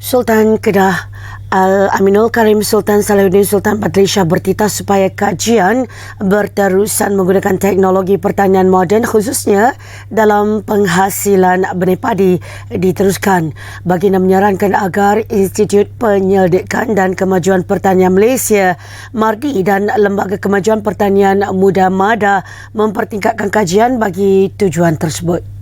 Sultan Kedah Al-Aminul Karim Sultan Salahuddin Sultan Shah bertitah supaya kajian berterusan menggunakan teknologi pertanian moden khususnya dalam penghasilan benih padi diteruskan. Baginda menyarankan agar Institut Penyelidikan dan Kemajuan Pertanian Malaysia MARDI dan Lembaga Kemajuan Pertanian Muda MADA mempertingkatkan kajian bagi tujuan tersebut.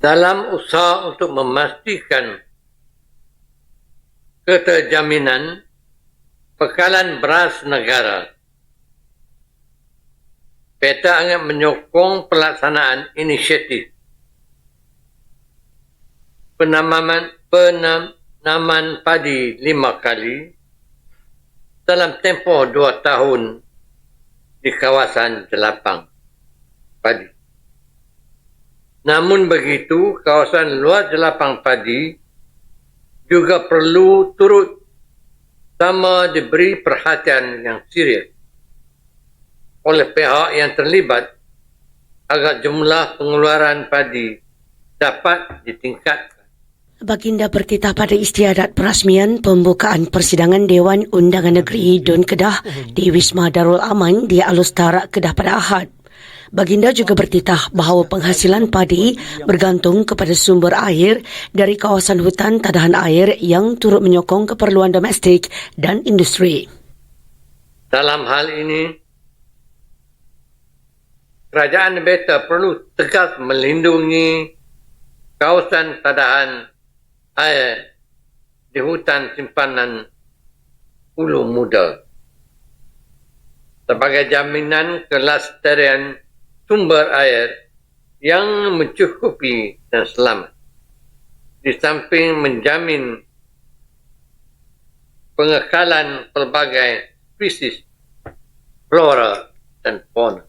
Dalam usaha untuk memastikan keterjaminan bekalan beras negara. PETA akan menyokong pelaksanaan inisiatif penanaman penanaman padi lima kali dalam tempoh dua tahun di kawasan jelapang padi. Namun begitu, kawasan luar jelapang padi juga perlu turut sama diberi perhatian yang serius oleh pihak yang terlibat agar jumlah pengeluaran padi dapat ditingkatkan. Baginda bertitah pada istiadat perasmian pembukaan persidangan Dewan Undangan Negeri Dun Kedah di Wisma Darul Aman di Alustara Kedah pada Ahad. Baginda juga bertitah bahawa penghasilan padi bergantung kepada sumber air dari kawasan hutan tadahan air yang turut menyokong keperluan domestik dan industri. Dalam hal ini, kerajaan beta perlu tegas melindungi kawasan tadahan air di hutan simpanan Ulu Muda sebagai jaminan kelestarian sumber air yang mencukupi dan selamat. Di samping menjamin pengekalan pelbagai spesies flora dan fauna.